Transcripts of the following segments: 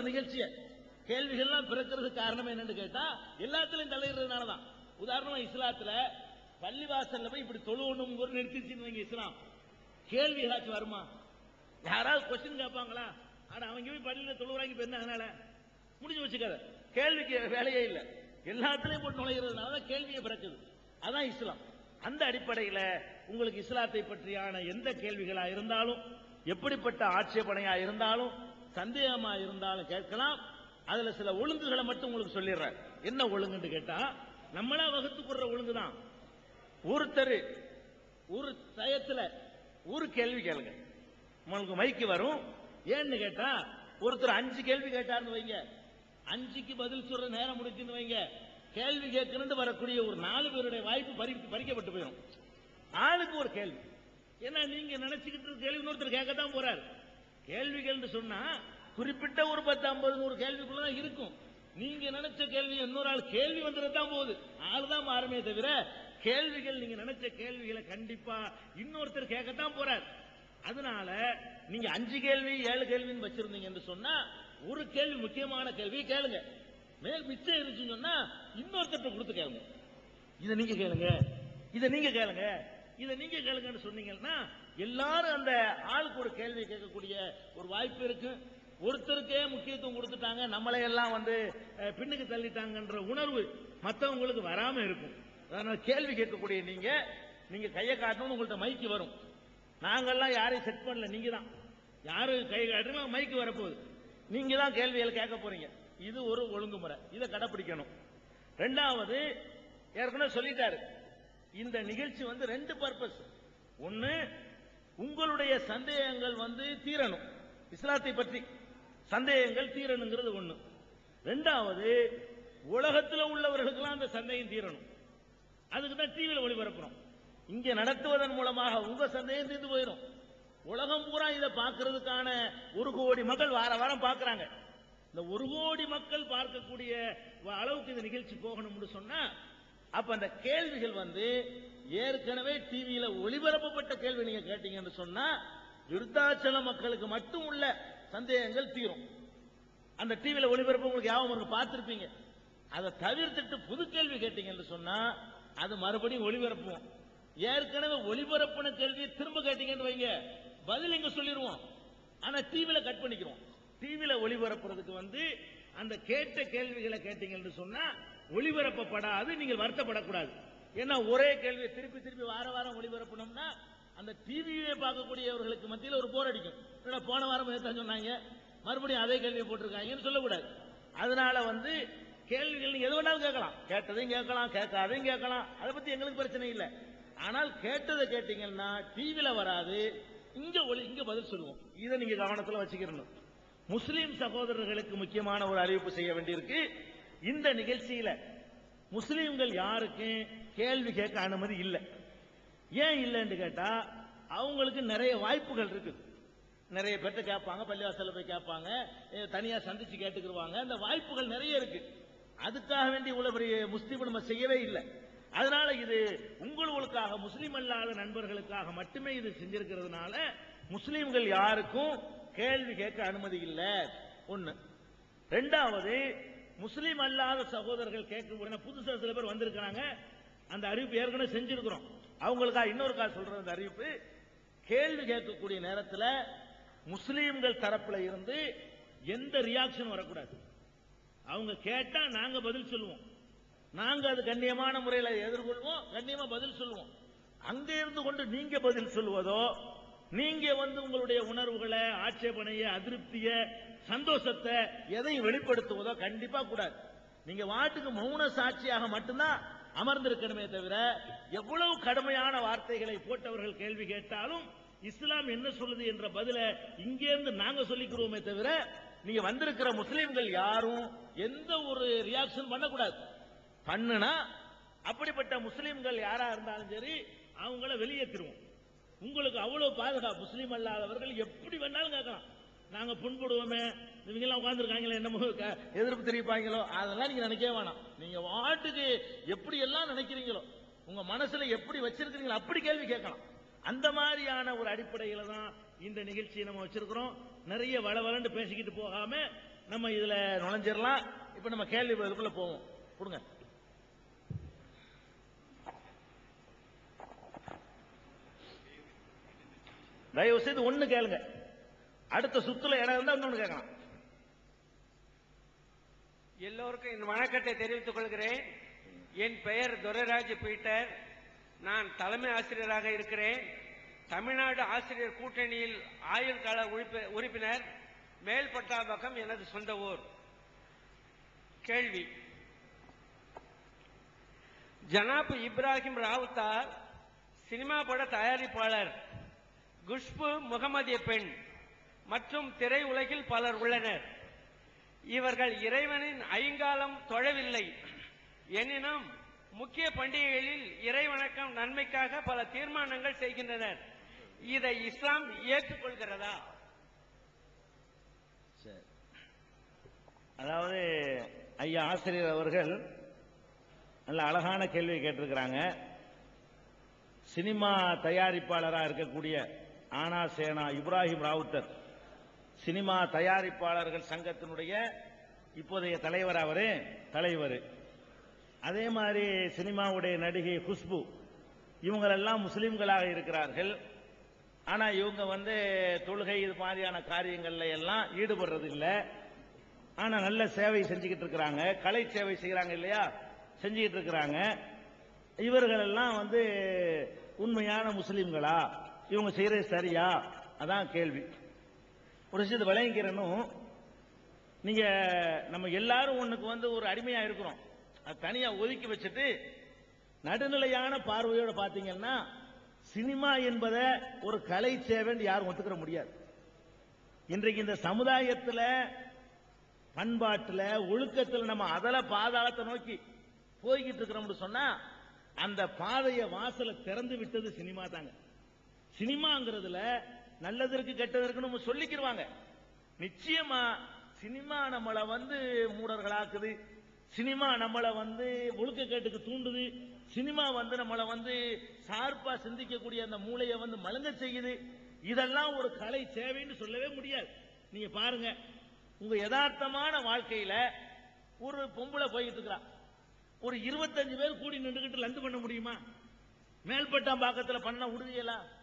ஒரு நிகழ்ச்சியை. கேள்விகள்லாம் பிறக்கிறதுக்கு காரணம் என்னன்னு கேட்டா எல்லாத்துலயும் தலையிடுறதுனால தான் உதாரணமா இஸ்லாத்துல பள்ளிவாசல்ல போய் இப்படி தொழுவணும் ஒரு நிறுத்திச்சுன்னு இஸ்லாம். கேள்வி ஏதாச்சும் வருமா? யாராவது கொஸ்டின் கேட்பாங்களா? ஆனா அவங்க போய் பள்ளியில தொழுவுறாங்க இப்ப என்ன அதனால? முடிஞ்சு வச்சுக்காத கேள்விக்கு வேலையே இல்லை. எல்லாத்துலயும் போட்டு நுழைகிறதுனால கேள்வியை பிறக்குது. அதான் இஸ்லாம். அந்த அடிப்படையில உங்களுக்கு இஸ்லாத்தை பற்றியான எந்த கேள்விகளா இருந்தாலும் எப்படிப்பட்ட ஆட்சேபனையா இருந்தாலும் சந்தேகமா இருந்தாலும் கேட்கலாம். அதுல சில ஒழுங்குகளை மட்டும் உங்களுக்கு சொல்லிடுறேன். என்ன ஒழுங்குன்னு கேட்டா நம்மளா வகுத்து கொடுற ஒழுங்கு தான் ஒருத்தர் ஒரு டயத்துல ஒரு கேள்வி கேளுங்க. உங்களுக்கு மைக்கு வரும். ஏன்னு கேட்டா ஒருத்தர் அஞ்சு கேள்வி கேட்டாருன்னு வைங்க. அஞ்சுக்கு பதில் சொல்ற நேரம் முடிச்சுன்னு வைங்க. கேள்வி கேட்கணும்னு வரக்கூடிய ஒரு நாலு பேருடைய வாய்ப்பு பறி பறிக்கப்பட்டு போயிடும் ஆளுக்கு ஒரு கேள்வி. ஏன்னா நீங்க நினைச்சுக்கிட்டு இருக்க கேள்வி இன்னொருத்தர் கேட்கத்தான் போறாரு. கேள்விகள் சொன்னா குறிப்பிட்ட ஒரு பத்து ஐம்பது நூறு கேள்விக்குள்ளதான் இருக்கும். நீங்க நினைச்ச கேள்வி இன்னொரு ஆள் கேள்வி வந்துடத்தான் போகுது. ஆள் தான் மாறுமே தவிர கேள்விகள் நீங்க நினைச்ச கேள்விகளை கண்டிப்பா இன்னொருத்தர் கேட்கத்தான் போறார். அதனால நீங்க அஞ்சு கேள்வி ஏழு கேள்வின்னு வச்சிருந்தீங்க என்று சொன்னா ஒரு கேள்வி முக்கியமான கேள்வி கேளுங்க. மேல் மிச்சம் இருந்துச்சுன்னு சொன்னா இன்னொருத்தர் கொடுத்து கேளுங்க. இதை நீங்க கேளுங்க. இதை நீங்க கேளுங்க. இதை நீங்க கேளுங்கன்னு சொன்னீங்கன்னா எல்லாரும் அந்த ஆளுக்கு ஒரு கேள்வி கேட்கக்கூடிய ஒரு வாய்ப்பு இருக்கு. ஒருத்தருக்கே முக்கியத்துவம் கொடுத்துட்டாங்க. நம்மளை எல்லாம் வந்து பின்னுக்கு தள்ளிட்டாங்கன்ற உணர்வு மற்றவங்களுக்கு வராம இருக்கும். அதனால கேள்வி கேட்கக்கூடிய நீங்க நீங்க கையை காட்டணும் உங்கள்ட்ட மைக்கு வரும். நாங்கெல்லாம் யாரையும் செட் பண்ணல. நீங்க தான் யாரு கை காட்டுமோ மைக்கு வரப்போகுது. நீங்க தான் கேள்விகள் கேட்க போறீங்க. இது ஒரு ஒழுங்குமுறை. இதை கடைப்பிடிக்கணும். ரெண்டாவது ஏற்கனவே சொல்லிட்டாரு. இந்த நிகழ்ச்சி வந்து ரெண்டு பர்பஸ் ஒன்னு உங்களுடைய சந்தேகங்கள் வந்து தீரணும். இஸ்லாத்தை பற்றி சந்தேகங்கள் தீரணுங்கிறது ஒண்ணு. ரெண்டாவது உலகத்தில் உள்ளவர்களுக்கெல்லாம் அந்த சந்தேகம் தீரணும். அதுக்கு தான் டிவியில் ஒளிபரப்புறோம். இங்க நடத்துவதன் மூலமாக உங்க சந்தேகம் தீர்ந்து போயிடும் உலகம் பூரா இதை பார்க்கறதுக்கான ஒரு கோடி மக்கள் வார வாரம் பார்க்கறாங்க. இந்த ஒரு கோடி மக்கள் பார்க்கக்கூடிய அளவுக்கு இந்த நிகழ்ச்சி போகணும்னு சொன்னா அப்ப அந்த கேள்விகள் வந்து ஏற்கனவே டிவியில ஒளிபரப்பப்பட்ட கேள்வி நீங்க கேட்டீங்கன்னு சொன்னா விருத்தாச்சல மக்களுக்கு மட்டும் உள்ள சந்தேகங்கள் தீரும். அந்த டிவியில ஒளிபரப்பு உங்களுக்கு யாவும் இருக்கு பார்த்திருப்பீங்க. அதை தவிர்த்துட்டு புது கேள்வி கேட்டீங்கன்னு சொன்னா அது மறுபடியும் ஒளிபரப்புவோம். ஏற்கனவே ஒளிபரப்புன கேள்வியை திரும்ப கேட்டீங்கன்னு வைங்க. பதில் இங்க சொல்லிடுவோம் ஆனா டிவியில கட் பண்ணிக்கிறோம். டிவியில ஒளிபரப்புறதுக்கு வந்து அந்த கேட்ட கேள்விகளை கேட்டீங்கன்னு சொன்னா ஒளிபரப்பப்படாது நீங்கள் வருத்தப்படக்கூடாது. ஏன்னா ஒரே கேள்வியை திருப்பி திருப்பி வார வாரம் ஒளிபரப்பணும்னா அந்த டிவியை பார்க்கக்கூடியவர்களுக்கு மத்தியில் ஒரு போர் அடிக்கும். என்னடா போன வாரம் தான் சொன்னாங்க மறுபடியும் அதே கேள்வியை போட்டிருக்காங்கன்னு சொல்லக்கூடாது. அதனால வந்து கேள்விகள் நீங்க எது வேணாலும் கேட்கலாம். கேட்டதையும் கேட்கலாம் கேட்காதையும் கேட்கலாம். அதை பத்தி எங்களுக்கு பிரச்சனை இல்லை. ஆனால் கேட்டதை கேட்டீங்கன்னா டிவியில வராது இங்க ஒளி இங்க பதில் சொல்லுவோம். இதை நீங்க கவனத்தில் வச்சுக்கிறணும் முஸ்லீம் சகோதரர்களுக்கு முக்கியமான ஒரு அறிவிப்பு செய்ய வேண்டியிருக்கு. இந்த நிகழ்ச்சியில முஸ்லீம்கள் யாருக்கும் கேள்வி கேட்க அனுமதி இல்லை. ஏன் இல்லைன்னு கேட்டா அவங்களுக்கு நிறைய வாய்ப்புகள் இருக்குது. நிறைய பேர்த்த கேட்பாங்க பள்ளிவாசல போய் கேட்பாங்க தனியா சந்திச்சு கேட்டுக்கிடுவாங்க அந்த வாய்ப்புகள் நிறைய இருக்கு. அதுக்காக வேண்டி இவ்வளவு பெரிய முஸ்லீம் நம்ம செய்யவே இல்லை. அதனால இது உங்களுக்காக முஸ்லீம் அல்லாத நண்பர்களுக்காக மட்டுமே இது செஞ்சிருக்கிறதுனால முஸ்லீம்கள் யாருக்கும் கேள்வி கேட்க அனுமதி இல்லை. ஒன்று ரெண்டாவது முஸ்லீம் அல்லாத சகோதரர்கள் கேட்க உடனே புதுசா சில பேர் வந்திருக்கிறாங்க. அந்த அறிவிப்பு ஏற்கனவே செஞ்சிருக்கிறோம். அவங்களுக்காக இன்னொரு கால் சொல்ற அந்த அறிவிப்பு? கேள்வி கேட்கக்கூடிய நேரத்தில் முஸ்லீம்கள் தரப்புல இருந்து எந்த ரியாக்ஷன் வரக்கூடாது. அவங்க கேட்டா நாங்க பதில் சொல்லுவோம். நாங்க அது கண்ணியமான முறையில் எதிர்கொள்வோம் கண்ணியமா பதில் சொல்லுவோம். அங்க இருந்து கொண்டு நீங்க பதில் சொல்லுவதோ நீங்க வந்து உங்களுடைய உணர்வுகளை ஆட்சேபனைய அதிருப்திய சந்தோஷத்தை எதையும் வெளிப்படுத்துவதோ கண்டிப்பா கூடாது. நீங்க வாட்டுக்கு மௌன சாட்சியாக மட்டும்தான் அமர்ந்திருக்கணுமே தவிர எவ்வளவு கடுமையான வார்த்தைகளை போட்டவர்கள் கேள்வி கேட்டாலும் இஸ்லாம் என்ன சொல்லுது என்ற பதில இங்கேருந்து நாங்க சொல்லிக்கிறோமே தவிர நீங்க வந்திருக்கிற முஸ்லீம்கள் யாரும் எந்த ஒரு ரியாக்ஷன் பண்ணக்கூடாது. பண்ணுனா அப்படிப்பட்ட முஸ்லீம்கள் யாரா இருந்தாலும் சரி அவங்கள வெளியேற்றிருவோம் உங்களுக்கு அவ்வளவு பாதுகாப்பு. முஸ்லீம் அல்லாதவர்கள் எப்படி வேணாலும் கேட்கலாம். நாங்க புண்படுவோமே இவங்க எல்லாம் உட்கார்ந்துருக்காங்களே என்னமோ எதிர்ப்பு தெரிவிப்பாங்களோ அதெல்லாம் நீங்க நினைக்கவே வேணாம். நீங்க வாட்டுக்கு எப்படி எல்லாம் நினைக்கிறீங்களோ உங்க மனசுல எப்படி வச்சிருக்கிறீங்களோ அப்படி கேள்வி கேட்கலாம். அந்த மாதிரியான ஒரு அடிப்படையில தான் இந்த நிகழ்ச்சியை நம்ம வச்சிருக்கிறோம். நிறைய வளவலன்னு பேசிக்கிட்டு போகாம நம்ம இதுல நுழைஞ்சிடலாம். இப்ப நம்ம கேள்வி போவோம். கொடுங்க. தயவு செய்து ஒண்ணு கேளுங்க. அடுத்த சுத்துல இடம் இருந்தா இன்னொன்னு கேட்கலாம். எல்லோருக்கும் என் வணக்கத்தை தெரிவித்துக் கொள்கிறேன். என் பெயர் துரைராஜ் பீட்டர். நான் தலைமை ஆசிரியராக இருக்கிறேன். தமிழ்நாடு ஆசிரியர் கூட்டணியில் ஆயுள் கால உறுப்பினர் மேல்பட்டாம்பக்கம் எனது சொந்த ஊர். கேள்வி. ஜனாப் இப்ராஹிம் ராவுத்தார் சினிமா பட தயாரிப்பாளர். குஷ்பு முகமதிய பெண் மற்றும் திரையுலகில் பலர் உள்ளனர். இவர்கள் இறைவனின் ஐங்காலம் தொழவில்லை. எனினும் முக்கிய பண்டிகைகளில் இறைவணக்கம் நன்மைக்காக பல தீர்மானங்கள் செய்கின்றனர். இதை இஸ்லாம் ஏற்றுக்கொள்கிறதா? அதாவது ஐயா ஆசிரியர் அவர்கள் நல்ல அழகான கேள்வி கேட்டிருக்கிறாங்க. சினிமா தயாரிப்பாளராக இருக்கக்கூடிய ஆனா சேனா இப்ராஹிம் ராவுத்தர் சினிமா தயாரிப்பாளர்கள் சங்கத்தினுடைய இப்போதைய தலைவர் அவரு தலைவர். அதே மாதிரி சினிமாவுடைய நடிகை குஷ்பு இவங்களெல்லாம் முஸ்லிம்களாக இருக்கிறார்கள். ஆனா இவங்க வந்து தொழுகை இது மாதிரியான காரியங்கள்ல எல்லாம் ஈடுபடுறது இல்லை ஆனா நல்ல சேவை செஞ்சுக்கிட்டு இருக்கிறாங்க. கலை சேவை செய்கிறாங்க இல்லையா? செஞ்சுக்கிட்டு இருக்கிறாங்க. இவர்கள் எல்லாம் வந்து உண்மையான முஸ்லிம்களா? இவங்க செய்யறது சரியா? அதான் கேள்வி. ஒரு விஷயத்தை விளங்கிக்கிறனும் நீங்க நம்ம எல்லாரும் ஒண்ணுக்கு வந்து ஒரு அடிமையா இருக்கிறோம். அது தனியா ஒதுக்கி வச்சுட்டு நடுநிலையான பார்வையோட பாத்தீங்கன்னா சினிமா என்பதை ஒரு கலை சேவைன்னு யாரும் ஒத்துக்கிற முடியாது. இன்றைக்கு இந்த சமுதாயத்துல பண்பாட்டுல ஒழுக்கத்துல நம்ம அதல பாதாளத்தை நோக்கி போய்கிட்டு இருக்கிறோம்னு சொன்னா அந்த பாதைய வாசலை திறந்து விட்டது சினிமா தாங்க. சினிமாங்கிறதுல நல்லதற்கு கெட்டதற்கு நம்ம சொல்லிக்கிருவாங்க. நிச்சயமா சினிமா நம்மளை வந்து மூடர்களாக்குது. சினிமா நம்மளை வந்து ஒழுக்கக்கேட்டுக்கு தூண்டுது. சினிமா வந்து நம்மளை வந்து சார்பா சிந்திக்கக்கூடிய அந்த மூளையை வந்து மழுங்க செய்யுது. இதெல்லாம் ஒரு கலை சேவைன்னு சொல்லவே முடியாது. நீங்க பாருங்க உங்க யதார்த்தமான வாழ்க்கையில ஒரு பொம்பளை போயிட்டு இருக்கிறா ஒரு இருபத்தஞ்சு பேர் கூடி நின்றுகிட்டு லந்து பண்ண முடியுமா? மேல்பட்டாம்பாக்கத்துல பண்ண உறுதியெல்லாம்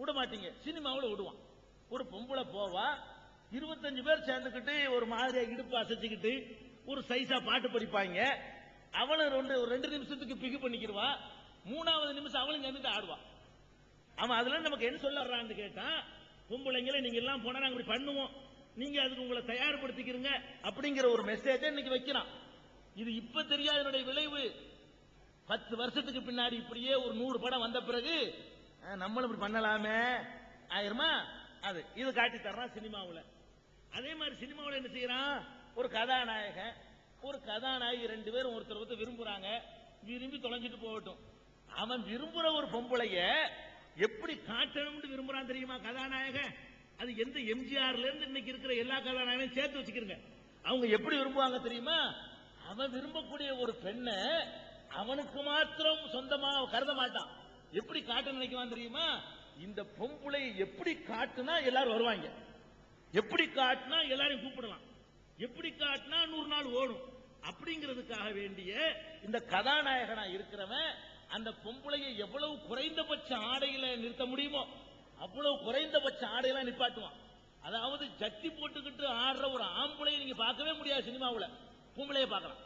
விட மாட்டீங்க சினிமாவில் விடுவான். ஒரு பொம்பளை போவா இருபத்தஞ்சு பேர் சேர்ந்துக்கிட்டு ஒரு மாதிரியா இடுப்பு அசைச்சுக்கிட்டு ஒரு சைஸா பாட்டு படிப்பாங்க. அவளும் ரெண்டு ஒரு ரெண்டு நிமிஷத்துக்கு பிகு பண்ணிக்கிடுவா. மூணாவது நிமிஷம் அவளும் சேர்ந்துட்டு ஆடுவா. அவன் அதுல நமக்கு என்ன சொல்ல வர்றான்னு கேட்டான் பொம்பளைங்களே நீங்க எல்லாம் போனா நாங்க இப்படி பண்ணுவோம். நீங்க அதுக்கு உங்களை தயார்படுத்திக்கிறீங்க அப்படிங்கிற ஒரு மெசேஜை இன்னைக்கு வைக்கிறான். இது இப்ப தெரியாதனுடைய விளைவு. பத்து வருஷத்துக்கு பின்னாடி இப்படியே ஒரு நூறு படம் வந்த பிறகு நம்மளும் இப்படி பண்ணலாமே. ஆயிருமா? அது இது காட்டி தர்றான் சினிமாவில். அதே மாதிரி சினிமாவில் என்ன செய்யறான்? ஒரு கதாநாயகன் ஒரு கதாநாயகி ரெண்டு பேரும் ஒருத்தர் ஒருத்தர் விரும்புறாங்க. விரும்பி தொலைஞ்சிட்டு போகட்டும். அவன் விரும்புற ஒரு பொம்பளைய எப்படி காட்டணும்னு விரும்புறான் தெரியுமா கதாநாயகன்? அது எந்த எம்ஜிஆர்ல இருந்து இன்னைக்கு இருக்கிற எல்லா கதாநாயகனையும் சேர்த்து வச்சுக்கிறங்க அவங்க எப்படி விரும்புவாங்க தெரியுமா? அவன் விரும்பக்கூடிய ஒரு பெண்ணை அவனுக்கு மாத்திரம் சொந்தமா கருத மாட்டான். எப்படி காட்ட நினைக்குவான் தெரியுமா? இந்த பொம்பளை எப்படி காட்டுனா எல்லாரும் வருவாங்க. எப்படி காட்டினா எல்லாரையும் கூப்பிடலாம். எப்படி காட்டினா நூறு நாள் ஓடும். அப்படிங்கிறதுக்காக வேண்டிய இந்த கதாநாயகனா இருக்கிறவன் அந்த பொம்பளையை எவ்வளவு குறைந்தபட்ச ஆடையில நிறுத்த முடியுமோ அவ்வளவு குறைந்தபட்ச ஆடையெல்லாம் நிப்பாட்டுவான். அதாவது ஜட்டி போட்டுக்கிட்டு ஆடுற ஒரு ஆம்பளையை நீங்க பார்க்கவே முடியாது சினிமாவுல. பொம்பளைய பார்க்கலாம்.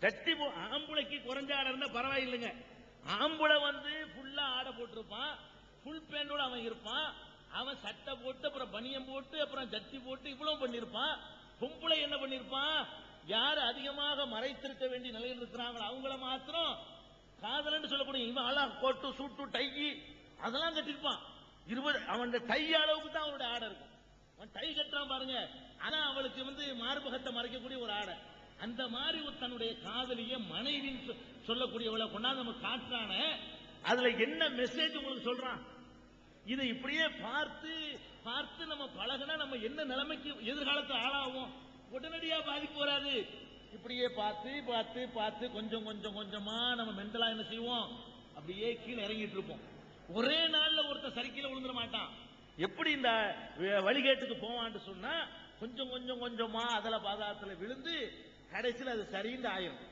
ஜட்டி போ- ஆம்பளைக்கு குறைஞ்ச ஆடை இருந்தா பரவாயில்லைங்க. ஆம்பளை வந்து ஃபுல்லா ஆடை போட்டிருப்பான். ஃபுல் பேண்டோட அவன் இருப்பான். அவன் சட்டை போட்டு அப்புறம் பனியம் போட்டு அப்புறம் ஜட்டி போட்டு இவ்வளவு பண்ணிருப்பான். பொம்பளை என்ன பண்ணிருப்பான்? யார் அதிகமாக மறைத்திருக்க வேண்டிய நிலையில் இருக்கிறாங்களோ அவங்கள மாத்திரம் காதலன்னு சொல்லக்கூடிய இவன் ஆளா கோட்டு சூட்டு டை அதெல்லாம் கட்டிருப்பான். இருபது அவன் டை அளவுக்கு தான் அவனுடைய ஆடை இருக்கும். அவன் டை கட்டுறான் பாருங்க. ஆனா அவளுக்கு வந்து மார்பகத்தை மறைக்கக்கூடிய ஒரு ஆடை. அந்த மாதிரி ஒரு தன்னுடைய காதலிய மனைவின்னு சொ- சொல்லக்கூடியவளை கொண்டாந்து நம்ம காட்டுறான அதுல என்ன மெசேஜ் உங்களுக்கு சொல்றான்? இதை இப்படியே பார்த்து பார்த்து நம்ம பழகுனா நம்ம என்ன நிலைமைக்கு எதிர்காலத்தில் ஆளாகும் உடனடியா பாதிப்பு வராது. இப்படியே பார்த்து பார்த்து பார்த்து கொஞ்சம் கொஞ்சம் கொஞ்சமா நம்ம மென்டலா என்ன செய்வோம்? அப்படியே கீழே இறங்கிட்டு இருப்போம். ஒரே நாள்ல ஒருத்தன் சரிக்கையில விழுந்துட மாட்டான். எப்படி இந்த வழிகேட்டுக்கு போவான்னு சொன்னா கொஞ்சம் கொஞ்சம் கொஞ்சமா அதில் பாதாரத்தில் விழுந்து கடைசியில் அது சரிந்து ஆயிரும்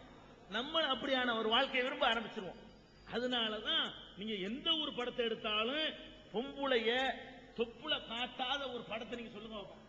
நம்ம அப்படியான ஒரு வாழ்க்கையை விரும்ப ஆரம்பிச்சிருவோம் அதனாலதான் நீங்க எந்த ஒரு படத்தை எடுத்தாலும் பொம்புளைய தொப்புளை காட்டாத ஒரு படத்தை நீங்க சொல்லுங்க பார்ப்போம்.